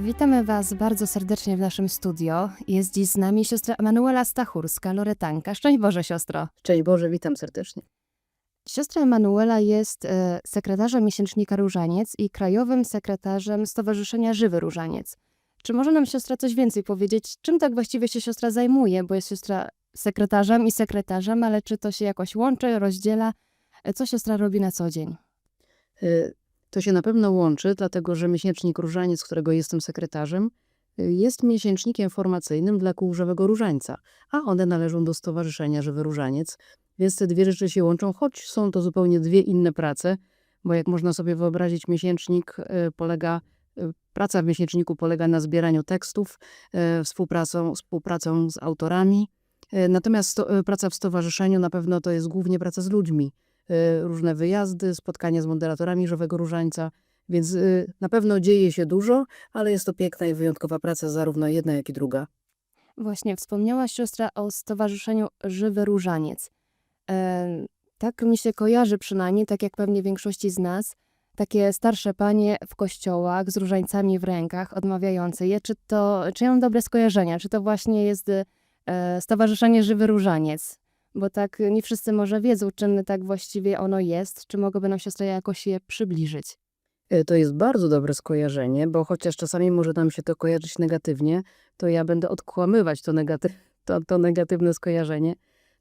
Witamy Was bardzo serdecznie w naszym studio. Jest dziś z nami siostra Emanuela Stachurska, Loretanka. Szczęść Boże, siostro. Cześć Boże, witam serdecznie. Siostra Emanuela jest e, sekretarzem miesięcznika Różaniec i krajowym sekretarzem Stowarzyszenia Żywy Różaniec. Czy może nam siostra coś więcej powiedzieć, czym tak właściwie się siostra zajmuje? Bo jest siostra sekretarzem i sekretarzem, ale czy to się jakoś łączy, rozdziela? E, Co siostra robi na co dzień? To się na pewno łączy, dlatego że miesięcznik Różaniec, którego jestem sekretarzem, y, jest miesięcznikiem formacyjnym dla kół Żywego Różańca, a one należą do Stowarzyszenia Żywy Różaniec, więc te dwie rzeczy się łączą, choć są to zupełnie dwie inne prace, bo jak można sobie wyobrazić, miesięcznik y, polega, y, praca w miesięczniku polega na zbieraniu tekstów, współpracą, współpracą z autorami, natomiast praca w stowarzyszeniu na pewno to jest głównie praca z ludźmi, różne wyjazdy, spotkania z moderatorami Żywego Różańca, więc y, na pewno dzieje się dużo, ale jest to piękna i wyjątkowa praca, zarówno jedna, jak i druga. Właśnie wspomniała siostra o Stowarzyszeniu Żywy Różaniec. E, tak mi się kojarzy przynajmniej, tak jak pewnie większości z nas, takie starsze panie w kościołach z różańcami w rękach, odmawiające je. Czy to, czy ja mam dobre skojarzenia? Czy to właśnie jest e, Stowarzyszenie Żywy Różaniec? Bo tak nie wszyscy może wiedzą, czym tak właściwie ono jest. Czy mogłaby nam siostra jakoś je przybliżyć? Y, To jest bardzo dobre skojarzenie, bo chociaż czasami może nam się to kojarzyć negatywnie, to ja będę odkłamywać to, negaty to, to negatywne skojarzenie,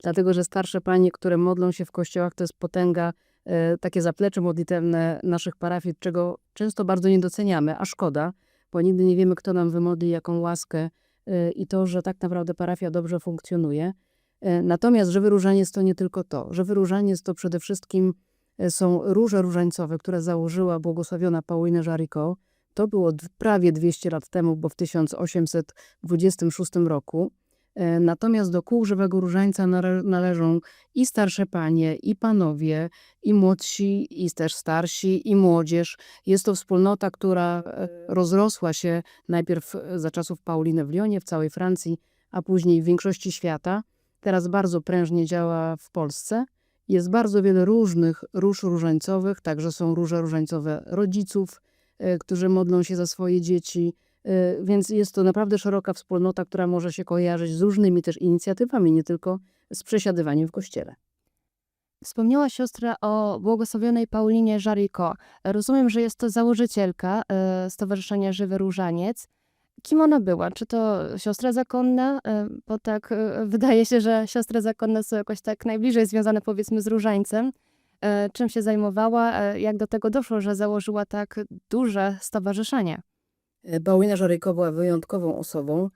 dlatego że starsze panie, które modlą się w kościołach, to jest potęga, e, takie zaplecze modlitewne naszych parafii, czego często bardzo nie doceniamy, a szkoda, bo nigdy nie wiemy, kto nam wymodli jaką łaskę e, i to, że tak naprawdę parafia dobrze funkcjonuje. E, Natomiast żywy różaniec to nie tylko to. Żywy różaniec to przede wszystkim e, są róże różańcowe, które założyła błogosławiona Paulina Jaricot. To było prawie 200 lat temu, bo w 1826 roku. E, Natomiast do kół żywego różańca nale- należą i starsze panie, i panowie, i młodsi, i też starsi, i młodzież. Jest to wspólnota, która rozrosła się najpierw za czasów Pauliny w Lyonie, w całej Francji, a później w większości świata. Teraz bardzo prężnie działa w Polsce. Jest bardzo wiele różnych róż różańcowych, także są róże różańcowe rodziców, e, którzy modlą się za swoje dzieci, e, więc jest to naprawdę szeroka wspólnota, która może się kojarzyć z różnymi też inicjatywami, nie tylko z przesiadywaniem w kościele. Wspomniała siostra o błogosławionej Paulinie Jaricot. Rozumiem, że jest to założycielka e, Stowarzyszenia Żywy Różaniec. Kim ona była? Czy to siostra zakonna? E, Bo tak e, wydaje się, że siostry zakonne są jakoś tak najbliżej związane powiedzmy z różańcem. E, Czym się zajmowała? Jak do tego doszło, że założyła tak duże stowarzyszenie? Paulina Żaryko była wyjątkową osobą.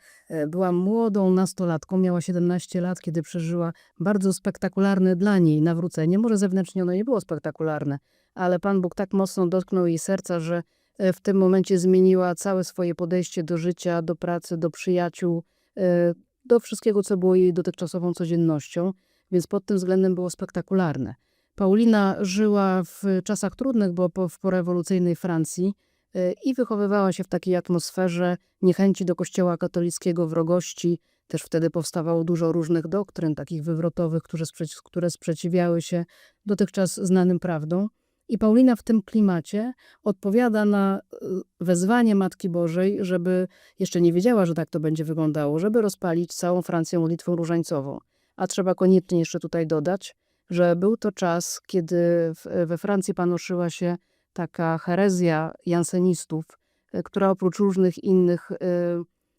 Była młodą nastolatką, miała 17 lat, kiedy przeżyła bardzo spektakularne dla niej nawrócenie. Może zewnętrznie ono nie było spektakularne, ale Pan Bóg tak mocno dotknął jej serca, że w tym momencie zmieniła całe swoje podejście do życia, do pracy, do przyjaciół, e, do wszystkiego, co było jej dotychczasową codziennością, więc pod tym względem było spektakularne. Paulina żyła w czasach trudnych, bo po, w porewolucyjnej Francji, y, i wychowywała się w takiej atmosferze niechęci do kościoła katolickiego, wrogości. Też wtedy powstawało dużo różnych doktryn, takich wywrotowych, które, sprzeci- które sprzeciwiały się dotychczas znanym prawdom. I Paulina w tym klimacie odpowiada na y, wezwanie Matki Bożej, żeby, jeszcze nie wiedziała, że tak to będzie wyglądało, żeby rozpalić całą Francję modlitwą różańcową. A trzeba koniecznie jeszcze tutaj dodać, że był to czas, kiedy we Francji panoszyła się taka herezja jansenistów, e, która oprócz różnych innych e,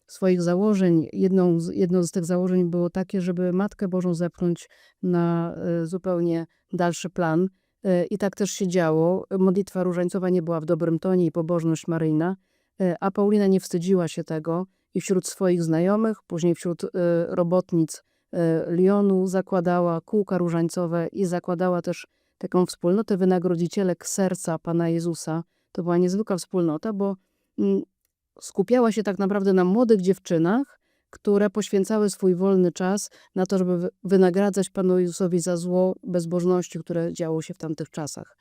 swoich założeń, jedną z, jedno z tych założeń było takie, żeby Matkę Bożą zepchnąć na e, zupełnie dalszy plan. E, I tak też się działo. Modlitwa różańcowa nie była w dobrym tonie i pobożność maryjna, e, a Paulina nie wstydziła się tego i wśród swoich znajomych, później wśród e, robotnic Lyonu zakładała kółka różańcowe i zakładała też taką wspólnotę wynagrodzicielek serca Pana Jezusa. To była niezwykła wspólnota, bo mm, skupiała się tak naprawdę na młodych dziewczynach, które poświęcały swój wolny czas na to, żeby wy- wynagradzać Panu Jezusowi za zło bezbożności, które działo się w tamtych czasach.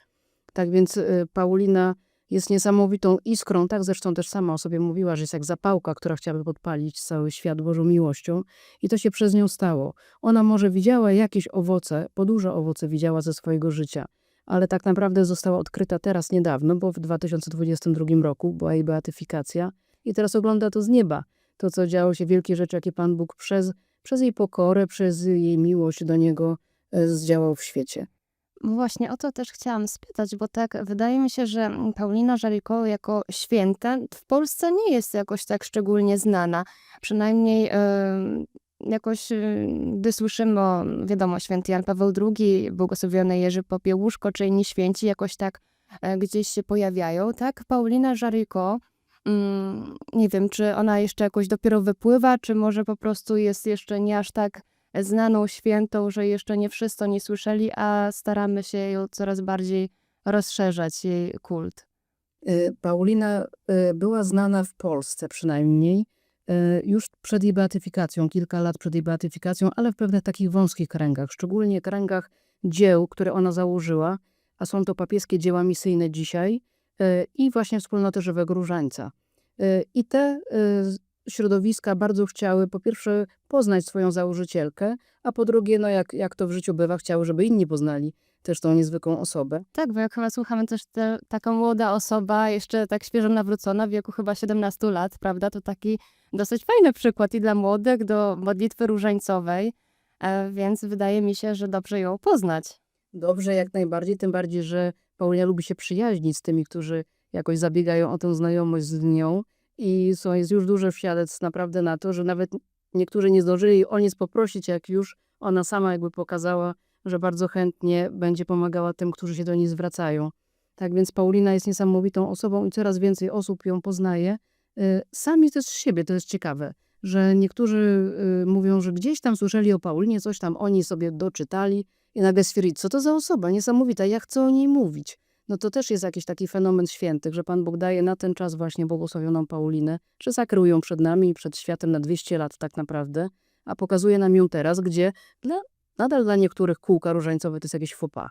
Tak więc y, Paulina jest niesamowitą iskrą, tak zresztą też sama o sobie mówiła, że jest jak zapałka, która chciałaby podpalić cały świat Bożą miłością i to się przez nią stało. Ona może widziała jakieś owoce, bo duże owoce widziała ze swojego życia, ale tak naprawdę została odkryta teraz niedawno, bo w 2022 roku była jej beatyfikacja i teraz ogląda to z nieba. To, co działo się, wielkie rzeczy, jakie Pan Bóg przez, przez jej pokorę, przez jej miłość do Niego e, zdziałał w świecie. Właśnie o to też chciałam spytać, bo tak wydaje mi się, że Paulina Żariko jako święta w Polsce nie jest jakoś tak szczególnie znana. Przynajmniej em, jakoś, y, gdy słyszymy o, wiadomo, święty Jan Paweł II, błogosławiony Jerzy Popiełuszko, czy inni święci jakoś tak gdzieś się pojawiają, tak? Paulina Żariko, mm, nie wiem, czy ona jeszcze jakoś dopiero wypływa, czy może po prostu jest jeszcze nie aż tak znaną świętą, że jeszcze nie wszyscy o niej słyszeli, a staramy się ją coraz bardziej rozszerzać, jej kult. E, Paulina e, była znana w Polsce przynajmniej e, już przed jej beatyfikacją, kilka lat przed jej beatyfikacją, ale w pewnych takich wąskich kręgach, szczególnie kręgach dzieł, które ona założyła, a są to papieskie dzieła misyjne dzisiaj i właśnie wspólnoty Żywego Różańca. E, I te z- środowiska bardzo chciały po pierwsze poznać swoją założycielkę, a po drugie, no jak, jak to w życiu bywa, chciały, żeby inni poznali też tą niezwykłą osobę. Tak, bo jak chyba słuchamy też te, taka młoda osoba, jeszcze tak świeżo nawrócona, w wieku chyba 17 lat, prawda? To taki dosyć fajny przykład i dla młodych do modlitwy różańcowej, e, więc wydaje mi się, że dobrze ją poznać. Dobrze, jak najbardziej, tym bardziej, że Paulina lubi się przyjaźnić z tymi, którzy jakoś zabiegają o tę znajomość z nią i są, jest już duży świadectw naprawdę na to, że nawet niektórzy nie zdążyli o nic poprosić, jak już ona sama jakby pokazała, że bardzo chętnie będzie pomagała tym, którzy się do niej zwracają. Tak więc Paulina jest niesamowitą osobą i coraz więcej osób ją poznaje. Y, Sami też z siebie, to jest ciekawe, że niektórzy y, mówią, że gdzieś tam słyszeli o Paulinie, coś tam oni sobie doczytali, i nagle stwierdzić, co to za osoba niesamowita, ja chcę o niej mówić. No to też jest jakiś taki fenomen świętych, że Pan Bóg daje na ten czas właśnie błogosławioną Paulinę, że zakrył przed nami i przed światem na 200 lat tak naprawdę, a pokazuje nam ją teraz, gdzie dla, nadal dla niektórych kółka różańcowe to jest jakieś pas.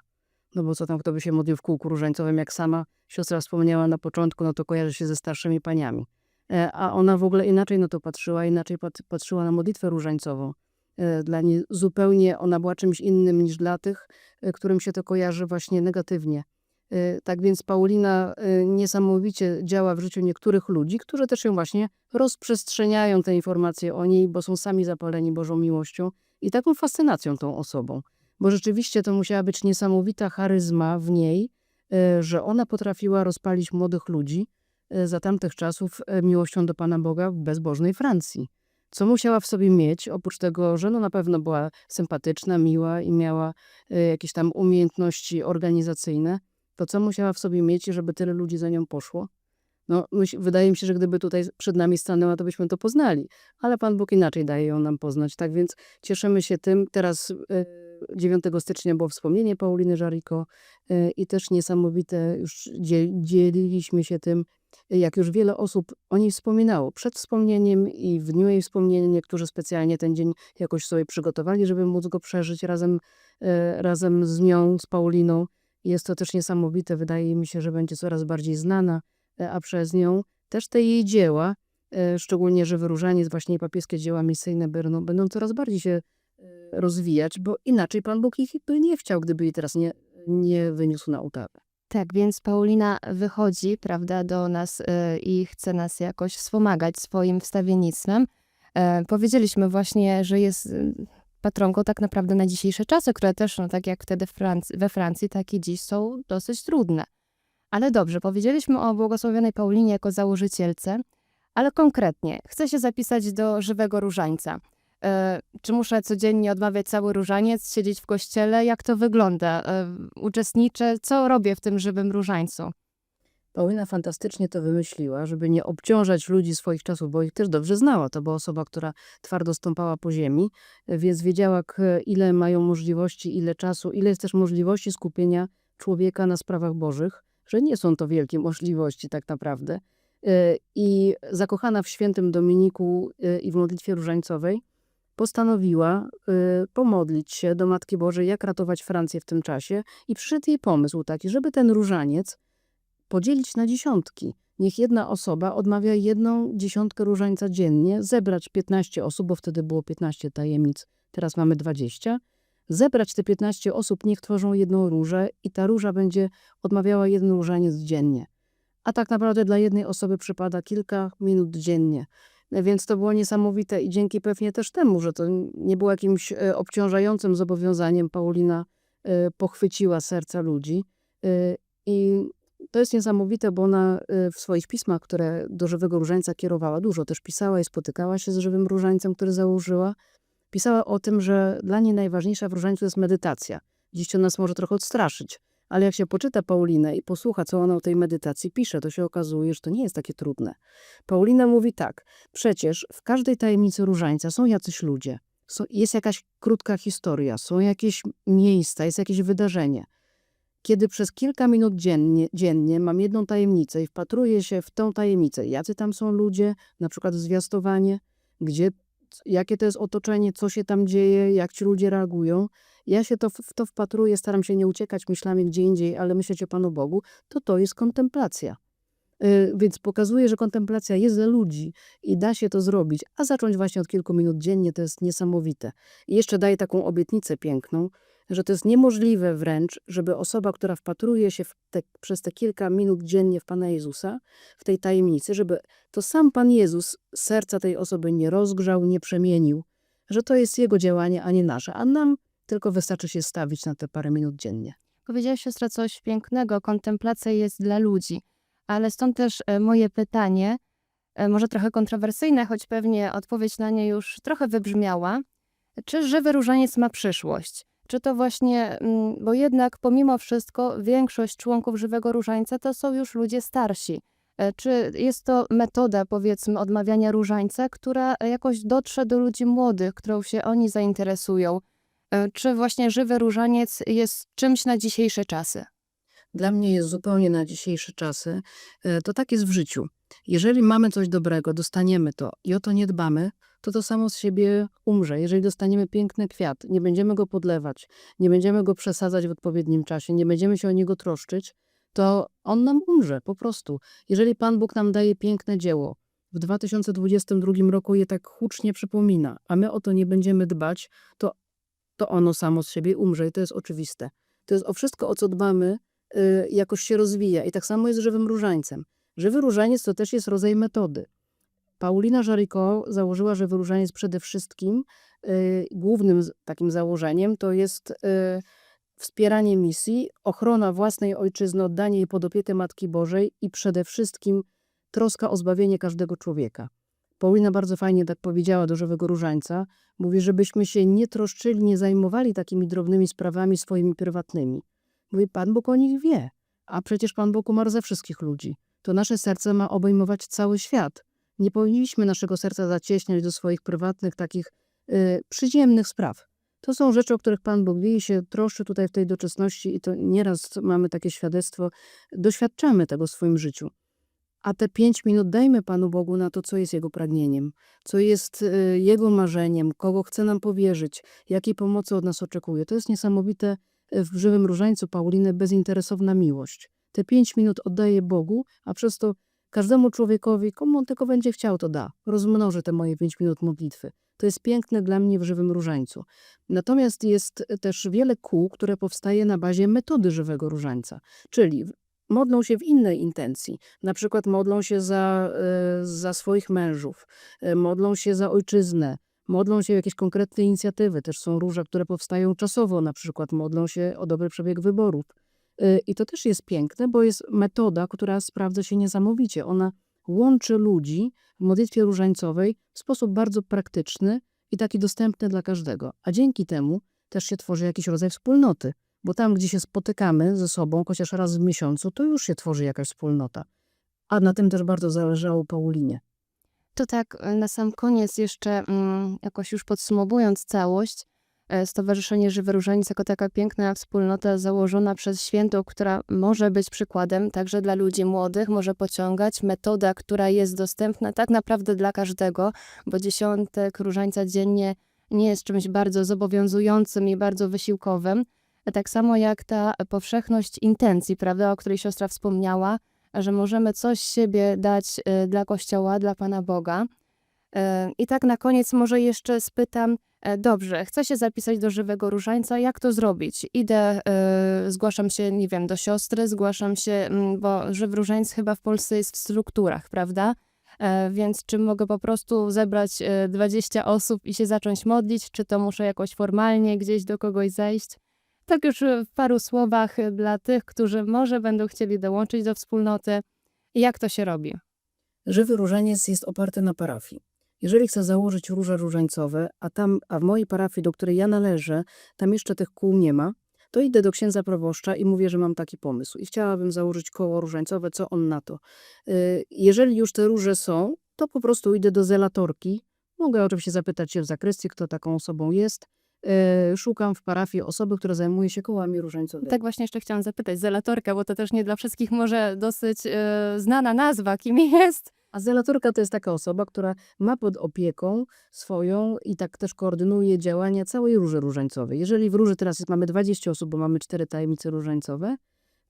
No bo co tam, kto by się modlił w kółku różańcowym, jak sama siostra wspomniała na początku, no to kojarzy się ze starszymi paniami. E, A ona w ogóle inaczej na to patrzyła, inaczej pat- patrzyła na modlitwę różańcową. E, Dla niej zupełnie ona była czymś innym niż dla tych, e, którym się to kojarzy właśnie negatywnie. E, Tak więc Paulina niesamowicie działa w życiu niektórych ludzi, którzy też ją właśnie rozprzestrzeniają te informacje o niej, bo są sami zapaleni Bożą miłością i taką fascynacją tą osobą. Bo rzeczywiście to musiała być niesamowita charyzma w niej, że ona potrafiła rozpalić młodych ludzi za tamtych czasów miłością do Pana Boga w bezbożnej Francji co musiała w sobie mieć, oprócz tego, że no na pewno była sympatyczna, miła i miała y, jakieś tam umiejętności organizacyjne, to co musiała w sobie mieć, żeby tyle ludzi za nią poszło? No, wydaje mi się, że gdyby tutaj przed nami stanęła, to byśmy to poznali, ale Pan Bóg inaczej daje ją nam poznać. Tak więc cieszymy się tym. Teraz y, 9 stycznia było wspomnienie Pauliny Żariko y, i też niesamowite, już dzie, dzieliliśmy się tym, jak już wiele osób o niej wspominało przed wspomnieniem i w dniu jej wspomnienia, niektórzy specjalnie ten dzień jakoś sobie przygotowali, żeby móc go przeżyć razem, e, razem z nią, z Pauliną. Jest to też niesamowite. Wydaje mi się, że będzie coraz bardziej znana, e, a przez nią też te jej dzieła, e, szczególnie Żywy Różaniec, właśnie papieskie dzieła misyjne będą, coraz bardziej się e, rozwijać, bo inaczej Pan Bóg ich by nie chciał, gdyby jej teraz nie, nie wyniósł na ołtarze. Tak, więc Paulina wychodzi, prawda, do nas e, i chce nas jakoś wspomagać swoim wstawiennictwem. E, Powiedzieliśmy właśnie, że jest e, patronką tak naprawdę na dzisiejsze czasy, które też, no, tak jak wtedy we Francji, tak i dziś są dosyć trudne. Ale dobrze, powiedzieliśmy o błogosławionej Paulinie jako założycielce, ale konkretnie chcę się zapisać do żywego różańca. E, Czy muszę codziennie odmawiać cały różaniec, siedzieć w kościele? Jak to wygląda? E, Uczestniczę? Co robię w tym żywym różańcu? Paulina fantastycznie to wymyśliła, żeby nie obciążać ludzi swoich czasów, bo ich też dobrze znała. To była osoba, która twardo stąpała po ziemi, więc wiedziała, ile mają możliwości, ile czasu, ile jest też możliwości skupienia człowieka na sprawach bożych, że nie są to wielkie możliwości tak naprawdę. E, I zakochana w świętym Dominiku i w modlitwie różańcowej, postanowiła e, pomodlić się do Matki Bożej, jak ratować Francję w tym czasie. I przyszedł jej pomysł taki, żeby ten różaniec podzielić na dziesiątki. Niech jedna osoba odmawia jedną dziesiątkę różańca dziennie, zebrać 15 osób, bo wtedy było 15 tajemnic, teraz mamy 20. Zebrać te 15 osób, niech tworzą jedną różę i ta róża będzie odmawiała jeden różaniec dziennie. a tak naprawdę dla jednej osoby przypada kilka minut dziennie. Więc to było niesamowite i dzięki pewnie też temu, że to nie było jakimś e, obciążającym zobowiązaniem, Paulina e, pochwyciła serca ludzi. E, I to jest niesamowite, bo ona w swoich pismach, które do żywego różańca kierowała, dużo też pisała i spotykała się z żywym różańcem, który założyła. Pisała o tym, że dla niej najważniejsza w różańcu jest medytacja. Dziś to nas może trochę odstraszyć, ale jak się poczyta Paulinę i posłucha, co ona o tej medytacji pisze, to się okazuje, że to nie jest takie trudne. Paulina mówi tak, przecież w każdej tajemnicy różańca są jacyś ludzie, jest jakaś krótka historia, są jakieś miejsca, jest jakieś wydarzenie. Kiedy przez kilka minut dziennie, dziennie mam jedną tajemnicę i wpatruję się w tą tajemnicę, jacy tam są ludzie, na przykład zwiastowanie, gdzie, jakie to jest otoczenie, co się tam dzieje, jak ci ludzie reagują, ja się to, w to wpatruję, staram się nie uciekać myślami gdzie indziej, ale myśleć o Panu Bogu, to to jest kontemplacja. Y, Więc pokazuje, że kontemplacja jest dla ludzi i da się to zrobić, a zacząć właśnie od kilku minut dziennie to jest niesamowite. I jeszcze daje taką obietnicę piękną, że to jest niemożliwe wręcz, żeby osoba, która wpatruje się te, przez te kilka minut dziennie w Pana Jezusa, w tej tajemnicy, żeby to sam Pan Jezus serca tej osoby nie rozgrzał, nie przemienił, że to jest Jego działanie, a nie nasze, a nam tylko wystarczy się stawić na te parę minut dziennie. Powiedziałaś siostra coś pięknego, kontemplacja jest dla ludzi, ale stąd też e, moje pytanie, e, może trochę kontrowersyjne, choć pewnie odpowiedź na nie już trochę wybrzmiała. Czy żywy różaniec ma przyszłość? Czy to właśnie, mm, bo jednak pomimo wszystko większość członków żywego różańca to są już ludzie starsi. E, Czy jest to metoda, powiedzmy, odmawiania różańca, która jakoś dotrze do ludzi młodych, którą się oni zainteresują? E, Czy właśnie żywy różaniec jest czymś na dzisiejsze czasy? Dla mnie jest zupełnie na dzisiejsze czasy. E, To tak jest w życiu. Jeżeli mamy coś dobrego, dostaniemy to i o to nie dbamy, to to samo z siebie umrze. Jeżeli dostaniemy piękny kwiat, nie będziemy go podlewać, nie będziemy go przesadzać w odpowiednim czasie, nie będziemy się o niego troszczyć, to on nam umrze po prostu. Jeżeli Pan Bóg nam daje piękne dzieło, w 2022 roku je tak hucznie przypomina, a my o to nie będziemy dbać, to, to ono samo z siebie umrze i to jest oczywiste. To jest o wszystko, o co dbamy, jakoś się rozwija. I tak samo jest z żywym różańcem. Żywy różaniec to też jest rodzaj metody. Paulina Jaricot założyła żywy różaniec przede wszystkim, y, głównym takim założeniem to jest y, wspieranie misji, ochrona własnej ojczyzny, oddanie jej pod opiekę Matki Bożej i przede wszystkim troska o zbawienie każdego człowieka. Paulina bardzo fajnie tak powiedziała do żywego różańca. Mówi, żebyśmy się nie troszczyli, nie zajmowali takimi drobnymi sprawami swoimi prywatnymi. Mówi, Pan Bóg o nich wie, a przecież Pan Bóg umarł za wszystkich ludzi. To nasze serce ma obejmować cały świat. Nie powinniśmy naszego serca zacieśniać do swoich prywatnych, takich y, przyziemnych spraw. To są rzeczy, o których Pan Bóg wie i się troszczy tutaj w tej doczesności i to nieraz mamy takie świadectwo, doświadczamy tego w swoim życiu. A te pięć minut dajmy Panu Bogu na to, co jest Jego pragnieniem, co jest y, Jego marzeniem, kogo chce nam powierzyć, jakiej pomocy od nas oczekuje. To jest niesamowite w żywym różańcu Pauliny bezinteresowna miłość. Te pięć minut oddaję Bogu, a przez to każdemu człowiekowi, komu on tylko będzie chciał, to da. Rozmnoży te moje pięć minut modlitwy. To jest piękne dla mnie w żywym różańcu. Natomiast jest też wiele kół, które powstaje na bazie metody żywego różańca, czyli modlą się w innej intencji. Na przykład modlą się za, e, za swoich mężów, e, modlą się za ojczyznę, modlą się jakieś konkretne inicjatywy. Też są róże, które powstają czasowo, na przykład modlą się o dobry przebieg wyborów. E, I to też jest piękne, bo jest metoda, która sprawdza się niesamowicie. Ona łączy ludzi w modlitwie różańcowej w sposób bardzo praktyczny i taki dostępny dla każdego. A dzięki temu też się tworzy jakiś rodzaj wspólnoty, bo tam, gdzie się spotykamy ze sobą, chociaż raz w miesiącu, to już się tworzy jakaś wspólnota. A na tym też bardzo zależało Paulinie. To tak e, na sam koniec jeszcze mm, jakoś już podsumowując całość, e, Stowarzyszenie Żywy Różaniec jako taka piękna wspólnota założona przez świętą, która może być przykładem także dla ludzi młodych, może pociągać, metoda, która jest dostępna tak naprawdę dla każdego, bo dziesiątek różańca dziennie nie jest czymś bardzo zobowiązującym i bardzo wysiłkowym. Tak samo jak ta powszechność intencji, prawda, o której siostra wspomniała, że możemy coś siebie dać y, dla Kościoła, dla Pana Boga. Y, I tak na koniec może jeszcze spytam, E, Dobrze, chcę się zapisać do żywego różańca. Jak to zrobić? Idę, e, zgłaszam się, nie wiem, do siostry, zgłaszam się, mm, bo żywy różańc chyba w Polsce jest w strukturach, prawda? E, Więc czy mogę po prostu zebrać e, 20 osób i się zacząć modlić, czy to muszę jakoś formalnie gdzieś do kogoś zejść? Tak już w paru słowach e, dla tych, którzy może będą chcieli dołączyć do wspólnoty. Jak to się robi? Żywy różaniec jest oparty na parafii. Jeżeli chcę założyć róże różańcowe, a tam, a w mojej parafii, do której ja należę, tam jeszcze tych kół nie ma, to idę do księdza proboszcza i mówię, że mam taki pomysł i chciałabym założyć koło różańcowe, co on na to. Y, Jeżeli już te róże są, to po prostu idę do zelatorki. Mogę oczywiście zapytać się w zakrystii, kto taką osobą jest. Y, Szukam w parafii osoby, która zajmuje się kołami różańcowymi. Tak właśnie jeszcze chciałam zapytać, zelatorka, bo to też nie dla wszystkich może dosyć e, znana nazwa, kim jest. A zelatorka to jest taka osoba, która ma pod opieką swoją i tak też koordynuje działania całej róży różańcowej. Jeżeli w róży teraz jest, mamy 20 osób, bo mamy cztery tajemnice różańcowe,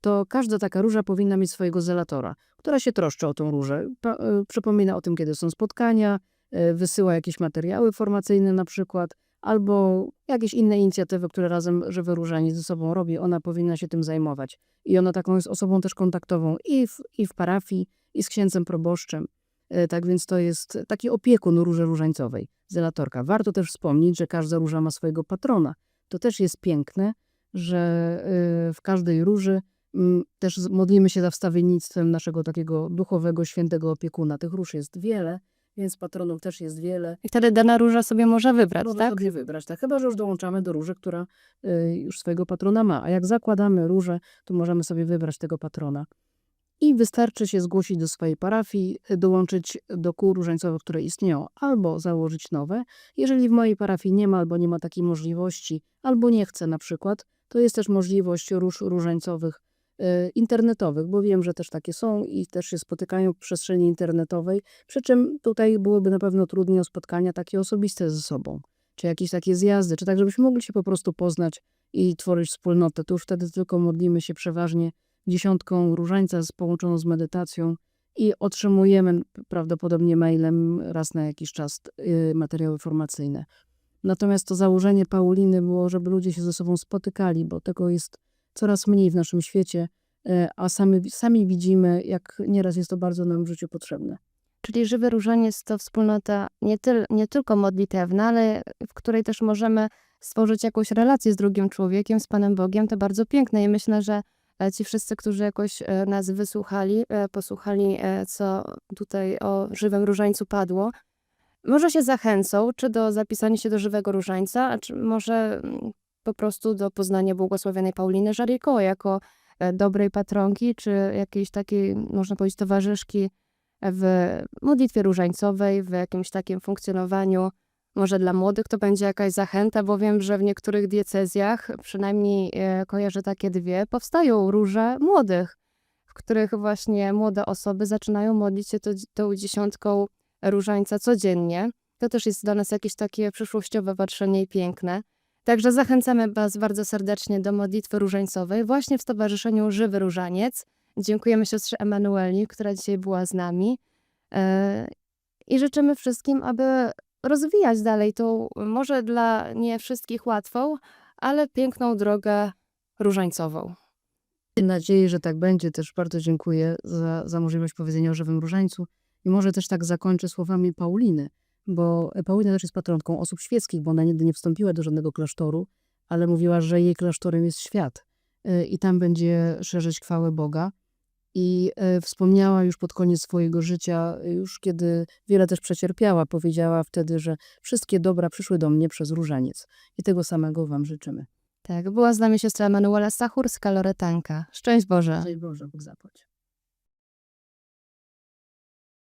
to każda taka róża powinna mieć swojego zelatora, która się troszczy o tą różę. Y, przypomina o tym, kiedy są spotkania, y, wysyła jakieś materiały formacyjne na przykład, albo jakieś inne inicjatywy, które razem Żywy Różaniec ze sobą robi, ona powinna się tym zajmować. I ona taką jest osobą też kontaktową i w, i w parafii, i z księdzem proboszczem. E, Tak więc to jest taki opiekun róży różańcowej, zelatorka. Warto też wspomnieć, że każda róża ma swojego patrona. To też jest piękne, że e, w każdej róży też modlimy się za wstawiennictwem naszego takiego duchowego, świętego opiekuna. Tych róż jest wiele, więc patronów też jest wiele. I wtedy dana róża sobie może wybrać, Można tak? sobie wybrać, tak? Chyba, że już dołączamy do róży, która y, już swojego patrona ma. A jak zakładamy różę, to możemy sobie wybrać tego patrona. I wystarczy się zgłosić do swojej parafii, dołączyć do kół różańcowych, które istnieją, albo założyć nowe. Jeżeli w mojej parafii nie ma, albo nie ma takiej możliwości, albo nie chce na przykład, to jest też możliwość róż różańcowych internetowych, bo wiem, że też takie są i też się spotykają w przestrzeni internetowej, przy czym tutaj byłoby na pewno trudniej o spotkania takie osobiste ze sobą, czy jakieś takie zjazdy, czy tak, żebyśmy mogli się po prostu poznać i tworzyć wspólnotę. To już wtedy tylko modlimy się przeważnie dziesiątką różańca z, połączoną z medytacją i otrzymujemy prawdopodobnie mailem raz na jakiś czas y, materiały formacyjne. Natomiast to założenie Pauliny było, żeby ludzie się ze sobą spotykali, bo tego jest coraz mniej w naszym świecie, e, a sami, sami widzimy, jak nieraz jest to bardzo nam w życiu potrzebne. Czyli żywy różaniec to wspólnota nie, tyl, nie tylko modlitewna, ale w której też możemy stworzyć jakąś relację z drugim człowiekiem, z Panem Bogiem. To bardzo piękne i myślę, że e, ci wszyscy, którzy jakoś e, nas wysłuchali, posłuchali, co tutaj o żywym różańcu padło, może się zachęcą, czy do zapisania się do żywego różańca, a czy może mm, po prostu do poznania błogosławionej Pauliny Żaryko jako e, dobrej patronki, czy jakiejś takiej, można powiedzieć, towarzyszki w modlitwie różańcowej, w jakimś takim funkcjonowaniu. Może dla młodych to będzie jakaś zachęta, bo wiem, że w niektórych diecezjach, przynajmniej e, kojarzę takie dwie, powstają róże młodych, w których właśnie młode osoby zaczynają modlić się tą dziesiątką różańca codziennie. To też jest dla nas jakieś takie przyszłościowe patrzenie i piękne. Także zachęcamy Was bardzo serdecznie do modlitwy różańcowej właśnie w Stowarzyszeniu Żywy Różaniec. Dziękujemy siostrze Emanueli, która dzisiaj była z nami. E, I życzymy wszystkim, aby rozwijać dalej tą, może dla nie wszystkich łatwą, ale piękną drogę różańcową. Mam nadzieję, że tak będzie. Też bardzo dziękuję za, za możliwość powiedzenia o żywym różańcu. I może też tak zakończę słowami Pauliny, bo Paulina też jest patronką osób świeckich, bo ona nigdy nie wstąpiła do żadnego klasztoru, ale mówiła, że jej klasztorem jest świat y, i tam będzie szerzyć chwałę Boga. I y, wspomniała już pod koniec swojego życia, y, już kiedy wiele też przecierpiała, powiedziała wtedy, że wszystkie dobra przyszły do mnie przez różaniec. I tego samego Wam życzymy. Tak, była z nami siostra Emanuela Stachurska, Loretanka. Szczęść Boże. Daj Boże, Bóg zapłać.